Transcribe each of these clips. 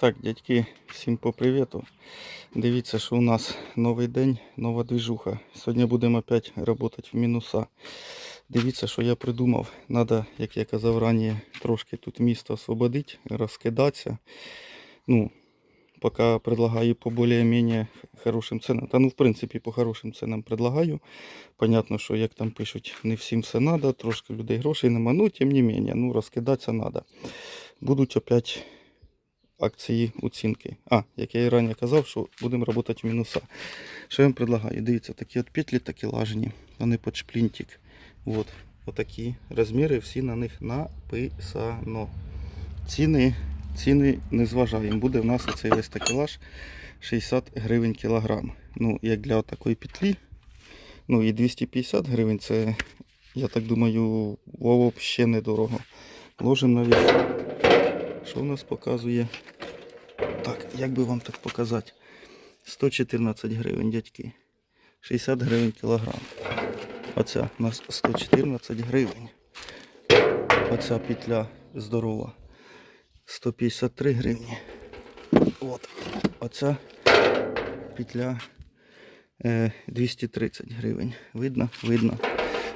Так, дядьки, всім по привіту. Дивіться, що у нас новий день, нова движуха. Сьогодні будемо опять працювати в мінуса. Дивіться, що я придумав. Надо, як я казав раніше, трошки тут місто освободити, розкидатися. Ну, поки предлагаю по більш-менш хорошим ценам. Та ну, в принципі, по хорошим ценам предлагаю. Понятно, що як там пишуть, не всім все треба, трошки людей грошей нема. Ну, тим не менше, ну, розкидатися треба. Будуть опять акції оцінки. А, як я і раніше казав, що будемо працювати в мінуса. Що я вам предлагаю? Дивіться, такі от петлі такі лажені, вони під шплінтик. Вот. Отакі розміри, всі на них написано. Ціни, ціни не зважаємо. Буде в нас оцей весь такелаж 60 гривень кілограм. Ну, як для такої петлі. Ну і 250 гривень це, я так думаю, взагалі недорого. Ложимо на вес. Що у нас показує? Так, як би вам так показати? 114 гривень, дядьки. 60 гривень кілограм. Оця у нас 114 гривень. Оця петля здорова. 153 гривні. От. Оця петля е, 230 гривень. Видно? Видно.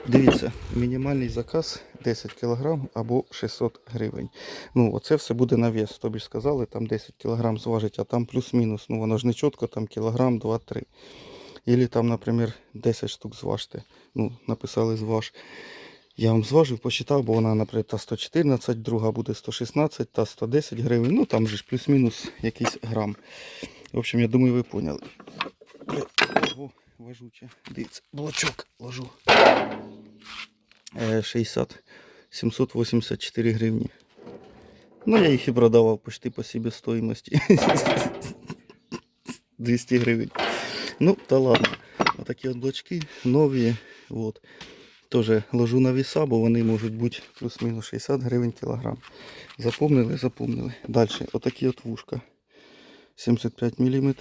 Дивіться, мінімальний заказ 10 кг або 600 гривень. Ну, оце все буде на вес. Тобі ж сказали, там 10 кг зважить, а там плюс-мінус. Ну, воно ж не чітко, там кілограм, 2-3. Ілі там, наприклад, 10 штук зважте. Ну, написали зваж. Я вам зважив, посчитав, бо вона, наприклад, та 114, друга буде 116, та 110 гривень. Ну, там же ж плюс-мінус якийсь грам. В общем, я думаю, ви поняли. Ого, важуче. Дивіться, блочок ложу. Е, 60, 784 гривні. Ну, я їх і продавав почти по себестоїмості. 200 гривень. Ну, та ладно. Отакі от блочки нові. Вот. Тоже ложу на веса, бо вони можуть бути плюс-мінус 60 гривень кілограм. Запомнили, запомнили. Далі, отакі от вушка. 75 мм.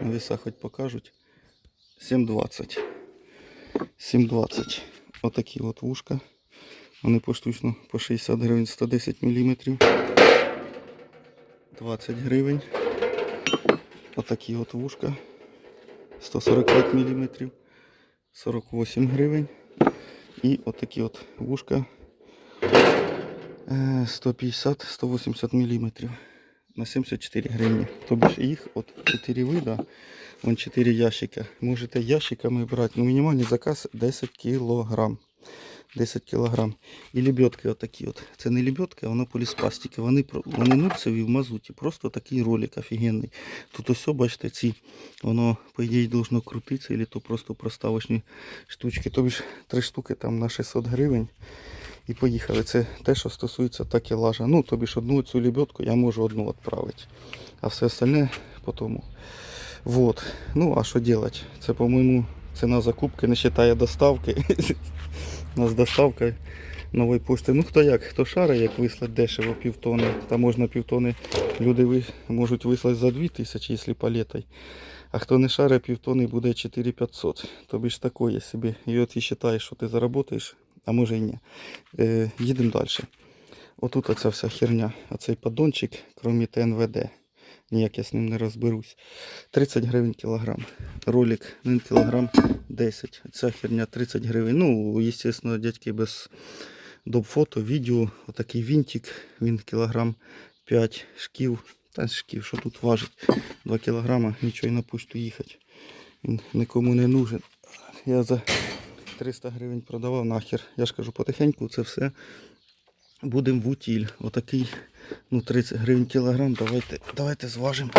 На весах хоч покажуть. 7,20. 7,20. Отакі от вушка. Вони поштучно по 60 гривень 110 мм. 20 гривень. Отакі от вушка. 145 мм. 48 гривень. І отакі от вушка. е, 150-180 мм. На 74 гривні. Тобто їх от 4 вида. Вон 4 ящика. Можете ящиками брати. Ну, мінімальний заказ 10 кілограм. 10 кілограм. І лебедки отакі от. Це не лебедки, воно поліспластики. Вони, вони нурцеві в мазуті. Просто такий ролик офігенний. Тут ось, бачите, ці, воно, по ідеї, должно крутитися, або то просто проставочні штучки. Тобі ж три штуки там на 600 гривень. І поїхали. Це те, що стосується такелажа. Ну, тобі ж одну цю лебедку я можу одну відправити. А все остальне по тому. Вот. Ну, а що делать? Це, по-моєму, ціна закупки не вважає доставки. У нас доставка нової пошти. Ну хто як, хто шари, як вислати дешево півтони. Та можна півтони люди можуть вислати за 2000, якщо палетой. А хто не шаре, півтони буде 4500. Тобі ж такое собі. І от і вважаєш, що ти заработаєш, а може і ні. Їдемо далі. Отут оця вся херня, оцей поддончик, крім ТНВД. Ніяк я з ним не розберусь. 30 гривень кілограм. Ролик 1 кілограм 10. Ця херня 30 гривень. Ну, звісно, дядьки без доп фото, відео. Отакий вінтик, він кілограм 5 шків. Та шків, що тут важить? 2 кілограма, нічого і на почту їхати. Він нікому не нужен. Я за 300 гривень продавав нахер. Я ж кажу, потихеньку це все будемо в утіль. Отакий, ну 30 гривень кілограм. Давайте, давайте зважимо.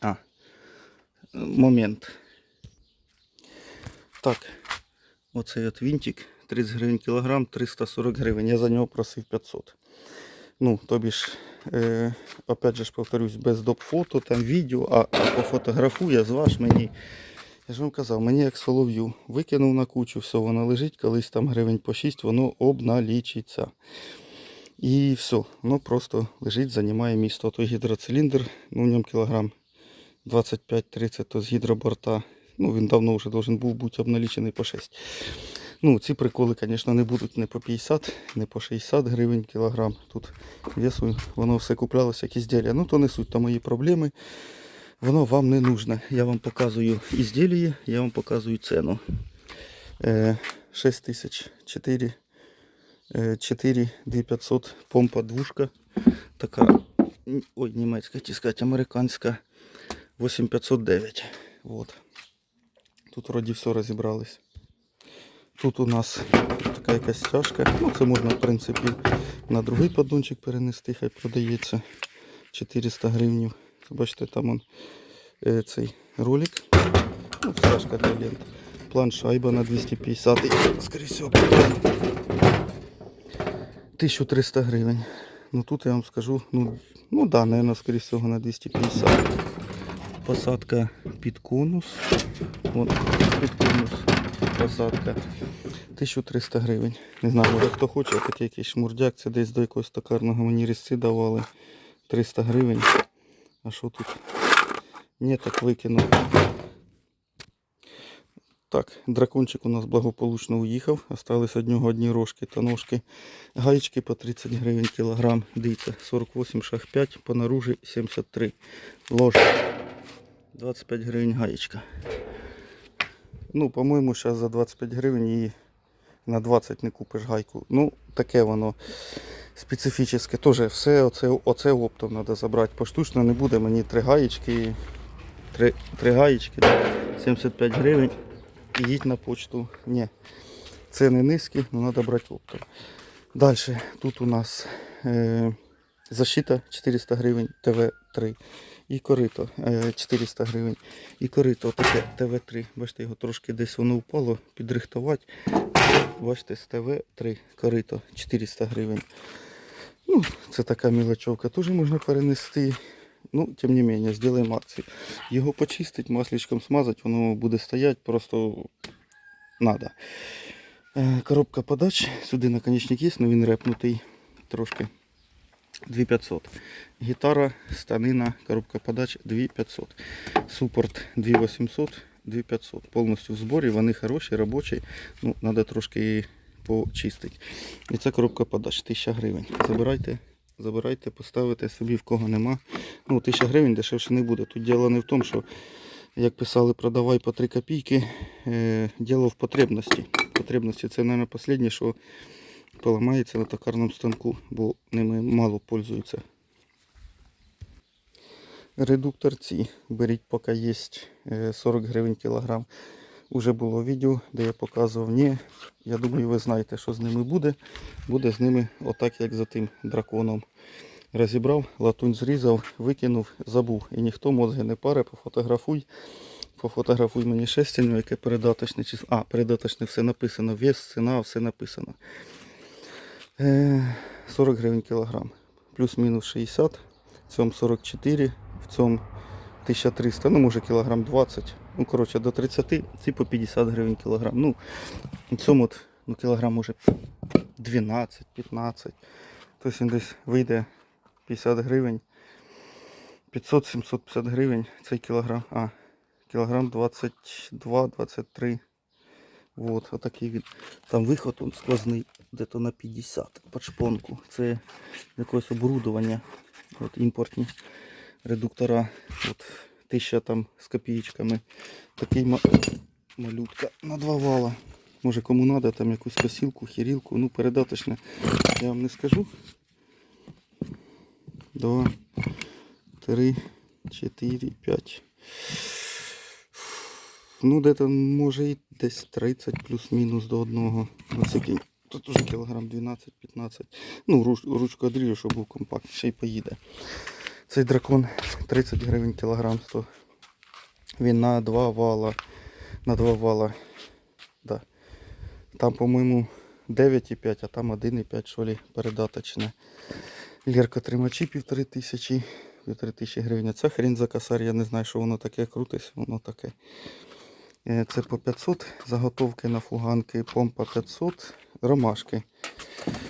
А, момент. Так, оцей от вінтик, 30 гривень кілограм, 340 гривень. Я за нього просив 500. Ну, тобі ж, е, опять же ж повторюсь, без доп фото, там відео, а, а пофотографує, зваж мені. Я ж вам казав, мені як солов'ю. Викинув на кучу, все, воно лежить, колись там гривень по 6, воно обналічиться. І все, воно просто лежить, займає місто. Той гідроциліндр, ну в ньому кілограм 25-30, то з гідроборта. Ну, він давно вже должен був бути обналічений по 6. Ну, ці приколи, звісно, не будуть не по 50, не по 60 гривень кілограм. Тут весу, воно все куплялося як ізділля. Ну, то не суть, то мої проблеми. Воно вам не нужно. Я вам показую ізділля, я вам показую ціну. Е, 6 тисяч 4, е, 4 2500 помпа двушка. Така, ой, німецька, сказати, американська. 8509. Вот. Тут вроді все розібрались. Тут у нас така якась стяжка. Ну, це можна, в принципі, на другий поддончик перенести, хай продається 400 гривень. Бачите, там он, е, цей ролик. Ну, стяжка для лент. План шайба на 250. Скоріше всього. 1300 гривень. Ну тут я вам скажу, ну, ну да, наверное, скоріше всього на 250. Посадка під конус. Вон, під конус посадка. 1300 гривень. Не знаю, може хто хоче, такий якийсь шмурдяк, це десь до якогось токарного мені різці давали 300 гривень. А що тут? Ні, так викинув. Так, дракончик у нас благополучно уїхав. Остались від нього одні рожки та ножки. Гаєчки по 30 гривень кілограм. Дивіться, 48 шах 5, по наружі 73. Ложка. 25 гривень гаєчка. Ну, по-моєму, зараз за 25 гривень її на 20 не купиш гайку. Ну, таке воно специфічне. Теж все оце, оце оптом треба забрати. Поштучно не буде мені три гаєчки. Три, три гаєчки, 75 гривень. І їдь на почту. Ні. Ціни низькі, але треба брати оптом. Далі тут у нас е, защита 400 гривень, ТВ3. І корито е, 400 гривень. І корито таке ТВ3. Бачите, його трошки десь воно впало, підрихтувати. Бачите, з ТВ3 корито 400 гривень. Ну, це така мілочовка, теж можна перенести. Ну, тим не менее, зробимо акцію. Його почистити, масличком смазати, воно буде стояти, просто надо. Е, Коробка подач, сюди наконечник є, але він репнутий трошки. 2500. Гітара, станина, коробка подач 2500. Супорт 2800, 2500. Повністю в зборі, вони хороші, робочі. Ну, треба трошки почистити. І це коробка подач 1000 гривень. Забирайте, забирайте, поставите собі в кого нема. Ну, 1000 гривень дешевше не буде. Тут діло не в тому, що, як писали, продавай по 3 копійки. Е, діло в потребності. Потребності це, мабуть, останнє, що поламається на токарному станку, бо ними мало пользуються. Редукторці беріть, поки є е, 40 гривень кілограм. Уже було відео, де я показував. Ні, я думаю, ви знаєте, що з ними буде. Буде з ними отак, як за тим драконом. Розібрав, латунь зрізав, викинув, забув. І ніхто мозги не паре, пофотографуй. Пофотографуй мені шестяню, яке передаточне число. А, передаточне все написано. Вес, ціна, все написано. Е, 40 гривень кілограм. Плюс-мінус 60. В цьому 44, в цьому 1300, ну може кілограм 20. Ну, коротше, до 30, ці по 50 гривень кілограм. Ну, цьому от, ну, кілограм може 12, 15. Тобто він десь вийде 50 гривень. 500-750 гривень цей кілограм. А, кілограм 22-23. Вот, отакий він. Там виход он сквозний, де-то на 50 під шпонку. Це якогось оборудовання. От імпортні редуктора. От, тисяча там з копійками. Такий малютка на два вала. Може кому треба там якусь косілку, хірілку, ну передаточне. Я вам не скажу. Два, три, чотири, п'ять. Ну, де-то може і десь 30 плюс-мінус до одного. Ось. Тут уже кілограм 12-15. Ну, руч, ручку одріжу, щоб був компакт, ще й поїде. Цей дракон 30 гривень кілограм 100. Він на два вала. На два вала. Да. Там, по-моєму, 9,5, а там 1,5 що ли, передаточне. Лірка тримачі півтори тисячі. Півтори тисячі гривень. Це хрін за косарь, я не знаю, що воно таке крутись, воно таке. Е, Це по 500, заготовки на фуганки, помпа 500, ромашки.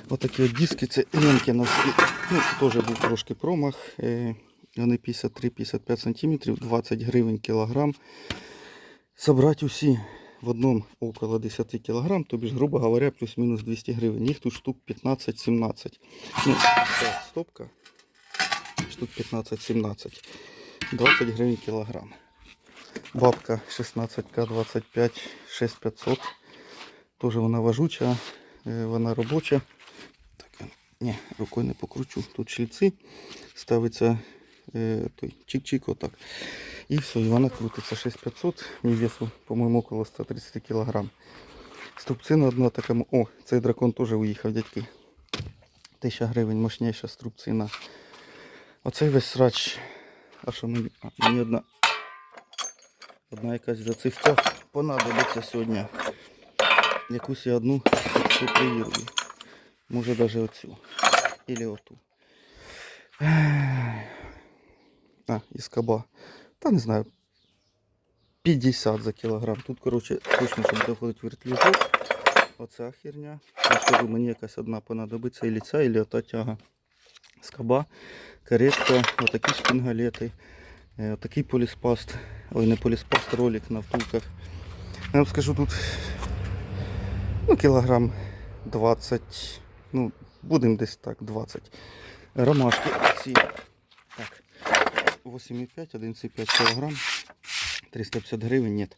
Отакі от диски, це Ленкіновські. Ну, теж був трошки промах. Е, Вони 53-55 см, 20 гривень кілограм. Забрати усі в одному около 10 кг, тобі ж, грубо говоря, плюс-мінус 200 гривень. Їх тут штук 15-17. Ну, стопка штук 15-17. 20 гривень кілограм. Бабка 16К 25 6500. Теж вона важуча, е, вона робоча. Ні, рукою не покручу. Тут шліци. Ставиться е, той чик-чик отак. І все, і вона крутиться 6500. Мій весу, по-моєму, около 130 кг. Струбцина одна така. О, цей дракон теж уїхав, дядьки. 1000 гривень мощніша струбцина. Оцей весь срач. А що мені? А, мені одна. Одна якась за цих понадобиться сьогодні. Якусь я одну суприїрую. Може навіть оцю. Или оту. А, із каба. Та не знаю. 50 за кілограм. Тут, коротше, точно, щоб доходить вертлюжок. Оця херня. Я ж кажу, мені якась одна понадобиться, і ця, і ота тяга. З каба, каретка, отакі шпінгалети, е, отакий поліспаст. Ой, не поліспаст, ролик на втулках. Я вам скажу тут ну, кілограм 20, ну, будемо десь так, 20. Ромашки ці. Так. 8,5, 11,5 кілограм. 350 гривень, нет.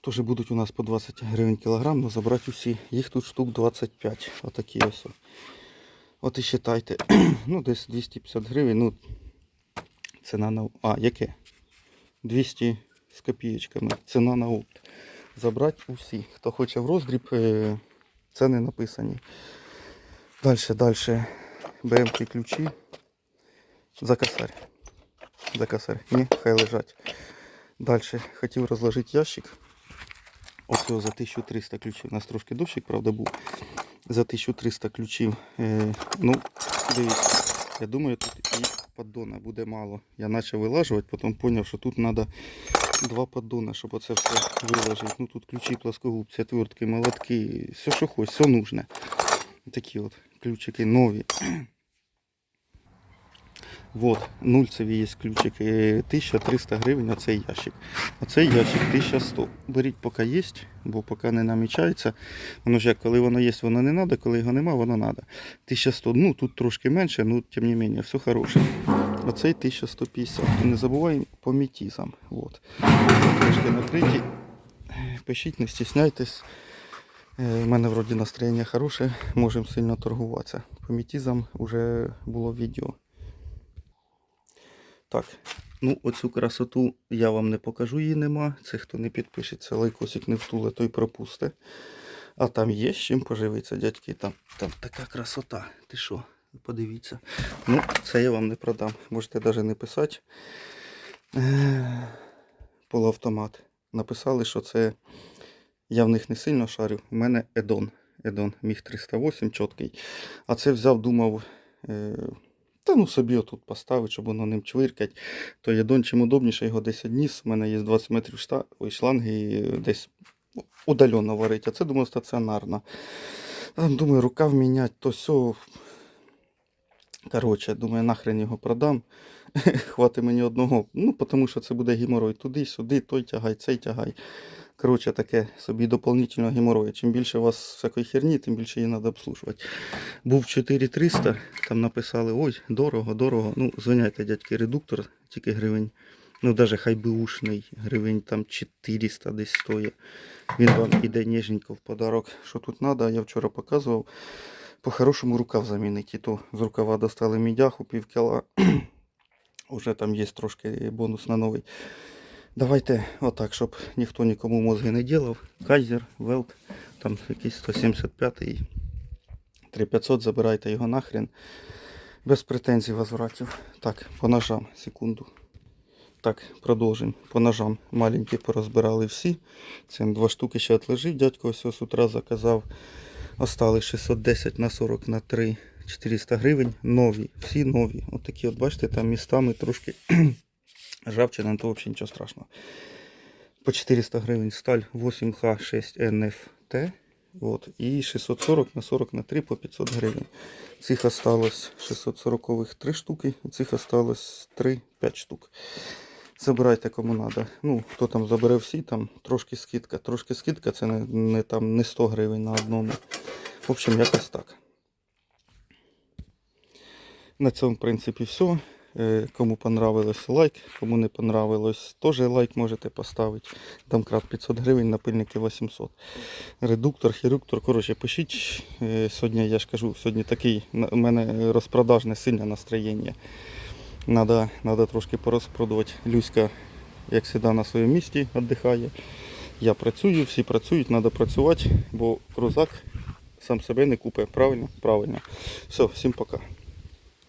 Тоже будуть у нас по 20 гривень кілограм, но забрати усі. Їх тут штук 25. Отакі ось. От і считайте. ну, десь 250 гривень. Ну, ціна на. А, яке? 200 з копієчками. Ціна на опт. Забрати усі. Хто хоче в роздріб, е, ціни написані. Далі, далі. Ті ключі. За косарь. За косарь. Ні, хай лежать. Далі хотів розложити ящик. Ось за 1300 ключів. У нас трошки дощик, правда, був. За 1300 ключів. Е, ну, дивіться. Я думаю, тут і поддона буде мало. Я почав вилажувати, потім зрозумів, що тут треба два поддона, щоб оце все виложити. Ну тут ключі, плоскогубці, отвертки, молотки, все, що хочеш, все нужне. Такі от ключики нові. Вот, нульцеві є ключики. 1300 гривень оцей ящик. Оцей ящик 1100. Беріть поки є, бо поки не намічається. Воно ж як, коли воно є, воно не треба, коли його нема, воно треба. 1100. Ну тут трошки менше, ну тим не менше, все хороше. Оцей 1150. І не забуваємо по метізам. Вот. Трошки накриті. Пишіть, не стісняйтесь. Е, У мене вроді настроєння хороше, можемо сильно торгуватися. По метізам вже було відео. Так, ну оцю красоту я вам не покажу, її нема. Це хто не підпишеться, лайкосик не втуле, той пропусте. А там є з чим поживитися, дядьки. Там, там така красота. Ти що? Подивіться. Ну, це я вам не продам. Можете навіть не писати. Е, Полуавтомат. Написали, що це. Я в них не сильно шарю. У мене Едон. Едон Міг 308 чіткий. А це взяв, думав. Е, та ну собі отут поставити, щоб воно ним чвиркать. То єдон чим удобніше його десь одніс. У мене є 20 метрів шта... Ой, шланги і десь удалено варить. А це думаю стаціонарно. Думаю, рукав міняти, то все. Коротше, думаю, нахрен його продам. Хватить мені одного. Ну, тому що це буде геморой. Туди, сюди, той тягай, цей тягай. Коротше, таке собі доповнительного геморрою. Чим більше у вас всякої херні, тим більше її треба обслужувати. Був 4300, там написали, ой, дорого, дорого. Ну, звиняйте, дядьки, редуктор, тільки гривень. Ну, навіть хай би ушний, гривень там 400 десь стоїть. Він вам іде ніжненько в подарок. Що тут треба, я вчора показував. По-хорошому рукав замінити. І то з рукава достали мідяху, пів кіла. Уже там є трошки бонус на новий. Давайте отак, щоб ніхто нікому мозги не ділав. Кайзер, Велт, там якийсь 175-й. 3500, забирайте його нахрен. Без претензій возвратів. Так, по ножам, секунду. Так, продовжимо. По ножам маленькі порозбирали всі. Це два штуки ще отлежить. Дядько ось з утра заказав. Остали 610 на 40 на 3 400 гривень. Нові, всі нові. От от бачите, там містами трошки ржавчина, то взагалі нічого страшного. По 400 гривень сталь 8Х6NFT. Вот. І 640 на 40 на 3 по 500 гривень. Цих осталось 640 3 штуки, цих осталось 3-5 штук. Забирайте кому треба. Ну, хто там забере всі, там трошки скидка. Трошки скидка це не, не, там, не 100 гривень на одному. В общем, якось так. На цьому, в принципі, все. Е, Кому понравилось лайк, кому не понравилось, теж лайк можете поставити. Домкрат 500 гривень, напильники 800. Редуктор, хірюктор. Коротше, пишіть. Е, Сьогодні я ж кажу, сьогодні такий у мене розпродажне сильне настроєння. Надо, надо трошки порозпродувати. Люська, як завжди, на своєму місці віддихає. Я працюю, всі працюють, треба працювати, бо крузак сам себе не купить. Правильно? Правильно. Все, всім пока.